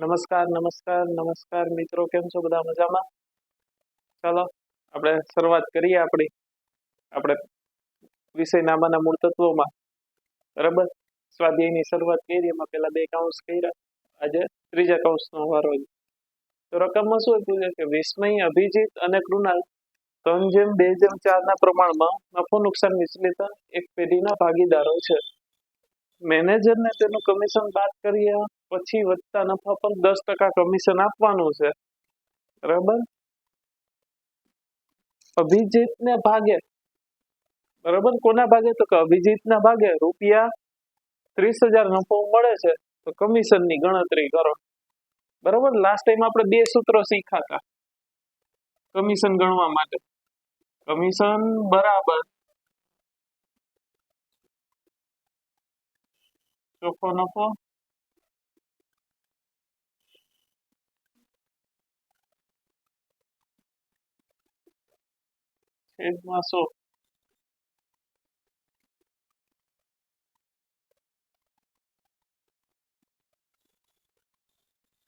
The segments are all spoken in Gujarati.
નમસ્કાર નમસ્કાર નમસ્કાર મિત્રો, કેમ છો બધા મજામાં? ચાલો, આપણે શરૂઆત કરીએ આપણી, આપણે વિષય નામાના મૂળ તત્વોમાં. બરાબર? સ્વાધ્યાયની શરૂઆત કરી, એમાં પેલા બે કાઉન્સ કર્યા, આજે ત્રીજા કાઉન્સનો વારો તો રકમમાં શું હતું કે વિસ્મય, અભિજીત અને કૃણાલ ત્રણ જેમ બે જેમ ચારના પ્રમાણમાં નફો નુકસાન વિચલિત એક પેઢીના ભાગીદારો છે. મેનેજરને તેનું કમિશન બાદ કરીએ પછી વધતા નફા પર દસ ટકા કમિશન આપવાનું છે. બરાબર? અભિજીતને ભાગે. બરાબર? કોના ભાગે? તો કે અભિજીતના ભાગે. રૂપિયા ત્રીસ હજાર નફો મળે છે. તો કમિશનની ગણતરી કરો. બરાબર? લાસ્ટ ટાઈમ આપણે બે સૂત્રો શીખ્યા હતા. કમિશન ગણવા માટે. કમિશન બરાબર. ચોખ્ખો નફો. સો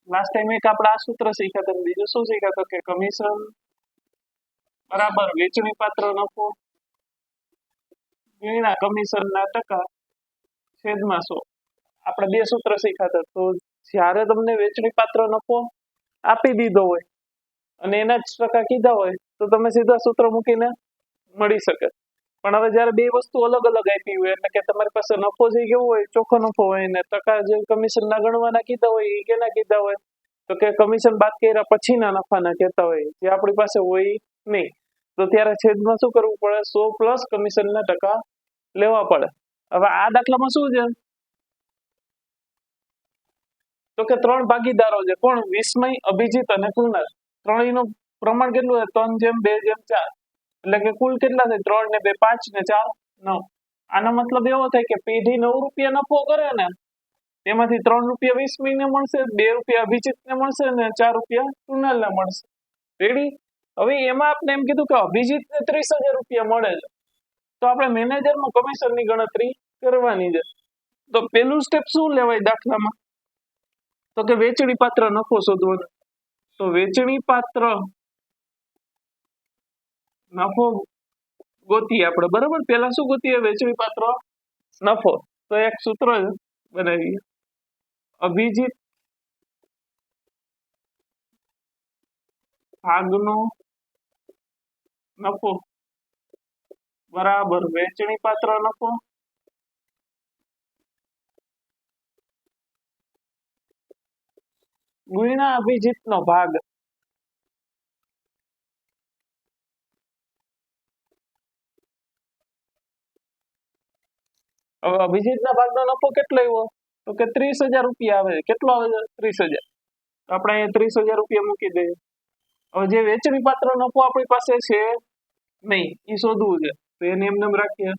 લાસ્ટ ટાઈમ એક આપણે સૂત્ર શીખ્યા હતા બીજું શું શીખ્યા કે કમિશન બરાબર વેચણી પાત્ર નફો ગુણ્યા કમિશનના ટકા છેદમાં સો. આપણે બે સૂત્ર શીખ્યા હતા. તો જ્યારે તમને વેચણી પાત્ર નફો આપી દીધો હોય અને એના જ ટકા કીધા હોય તો તમે સીધા સૂત્ર મૂકીને મળી શકે. પણ હવે જ્યારે બે વસ્તુ અલગ અલગ આપી હોય, એટલે કે તમારી પાસે નફો જે કેવો હોય, ચોખ્ખો નફો હોય, ને ટકા જે કમિશન ના ગણવાના કીધા હોય એ કેના કીધા હોય, તો કે કમિશન બાદ કર્યા પછીના નફાના કહેતા હોય, જે આપણી પાસે હોય નહીં. તો ત્યારે છેદમાં શું કરવું પડે? સો પ્લસ કમિશનના ટકા લેવા પડે. હવે આ દાખલામાં શું છે? તો કે ત્રણ ભાગીદારો છે. કોણ? વિસ્મય, અભિજીત અને કૃણાલ ત્રણેયનું પ્રમાણ કેટલું છે ત્રણ જેમ, બે જેમ, ચાર. એટલે કે કુલ કેટલા થાય? ત્રણ ને બે, પાંચ ને ચાર, નવ. આનો મતલબ એવો થાય કે પેઢી નવ રૂપિયા નફો કરે ને, તેમાંથી ત્રણ રૂપિયા વીસ મહિને મળશે, બે રૂપિયા અભિજીત ને મળશે ને ચાર રૂપિયા કૃણાલ ને મળશે. રેડી હવે એમાં આપણે એમ કીધું કે અભિજીત ને ત્રીસ હજાર રૂપિયા મળે છે. તો આપણે મેનેજરમાં કમિશનની ગણતરી કરવાની છે. તો પેલું સ્ટેપ શું લેવાય દાખલામાં? તો કે વેચણી પાત્ર નફો શોધવાનો. તો વેચણી પાત્ર નફો ગોતીએ આપણે, બરાબર? પેલા શું ગોતીએ? વેચણી પાત્ર, નફો. તો એક સૂત્ર બનાવીએ. અભિજીત ભાગનો નફો બરાબર, વેચણી પાત્ર નફો ગુણ્યા અભિજીત નો ભાગ. હવે અભિજીત ના ભાગનો નફો કેટલો આવ્યો? તો કે ત્રીસ હજાર રૂપિયા આવે. કેટલો આવે ત્રીસ હજાર? આપણે અહીંયા ત્રીસ હજાર રૂપિયા મૂકી દઈએ. હવે જે વેચણી પાત્ર નફો આપણી પાસે છે નહીં એ શોધવું છે. તો એને એમને રાખીએ.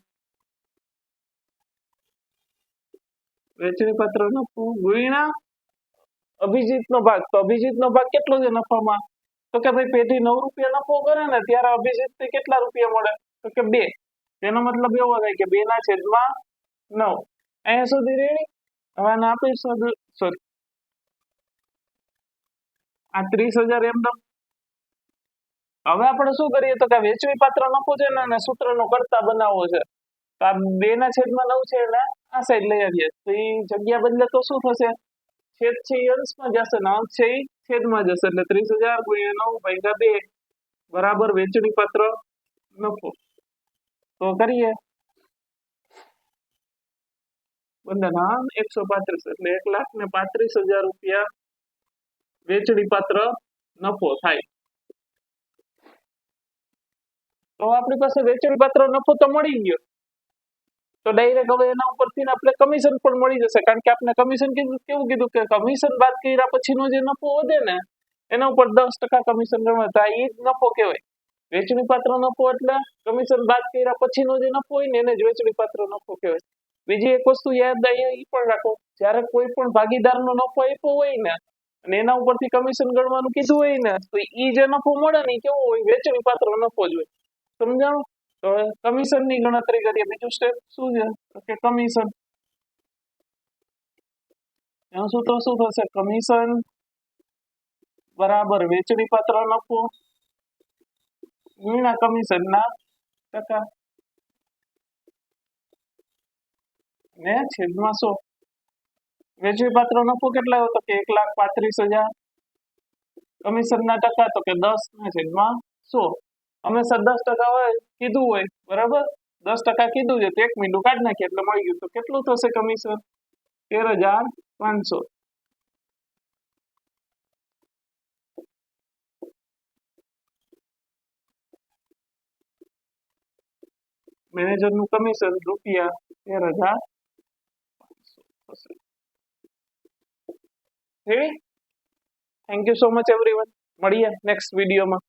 વેચણી પાત્ર નફો ગુણ્યા અભિજીત નો ભાગ. તો અભિજીત નો ભાગ કેટલો છે નફામાં? તો કે ભાઈ પેઢી નવ રૂપિયા નફો કરે ને, ત્યારે અભિજીત કેટલા રૂપિયા મળે? તો કે બે. તેનો મતલબ એવો થાય કે બે ના છેદમાં નવ અહીંયા સુધી રેડી હવે આને આપી સોરી આ ત્રીસ હજાર એમ હવે આપણે શું કરીએ તો કે વેચણી પાત્ર નફો છે ને સૂત્ર સૂત્રનો કરતા બનાવવો છે. તો આ બે ના છેદમાં નવ છે એટલે આ સાઈડ લઈ આવીએ. તો એ જગ્યા બદલે તો શું થશે? છેદ છે એ અંશમાં જશે ને અંશ છે એ છેદમાં જશે. એટલે ત્રીસ હજાર ગુણ્યા નવ ભાગ્યા બે બરાબર વેચણી પાત્ર નફો. તો કરીએ. બંધન એકસો પાંત્રીસ એટલે એક લાખ ને પાંત્રીસ હજાર રૂપિયા વેચણી પાત્ર નફો થાય. તો આપણી પાસે વેચણી પાત્ર નફો તો મળી ગયો. તો ડાયરેક્ટ હવે એના ઉપરથી આપણે કમિશન પણ મળી જશે. કારણ કે આપણે કમિશન કીધું, કેવું કીધું કે કમિશન બાદ કર્યા પછીનો જે નફો વધે ને, એના ઉપર દસ ટકા કમિશન ગણવા. તો એ જ નફો કહેવાય. વેચણી પાત્ર નફો એટલે કમિશન બાદ કર્યા પછીનો જે નફો હોય ને, એને જ વેચણી પાત્ર નફો કહેવાય. બીજી એક વસ્તુ યાદ એ પણ રાખો, જ્યારે કોઈ પણ ભાગીદારનો નફો આપ્યો હોય ને, અને એના ઉપરથી કમિશન ગણવાનું કીધું હોય ને, તો એ જે નફો મળે ને કેવો હોય, વેચણી પાત્ર નફો જ હોય. સમજાણું? તો કમિશનની ગણતરી કરીએ, બીજું સ્ટેપ શું છે? કે કમિશન શું તો, શું થશે? કમિશન બરાબર વેચણી પાત્ર નફો. ગુણ્યા કમિશન ના ટકા. ને છેદમાં સો. વેચવી પાત્ર નફો કેટલા આવ્યો તો કે એક લાખ પાંત્રીસ હજાર? કમિશન ના ટકા તો કે દસ ને છેદમાં સો. હંમેશા દસ ટકા હોય, કીધું હોય, બરાબર? દસ ટકા કીધું છે તો એક મીંડું કાઢી નાખીએ એટલે મળી ગયું તો કેટલું થશે કમિશન? તેર હજાર પાંચસો. મેનેજરનું કમિશન રૂપિયા તેર હજાર થશે thank you so much everyone મળીએ નેક્સ્ટ વિડીયોમાં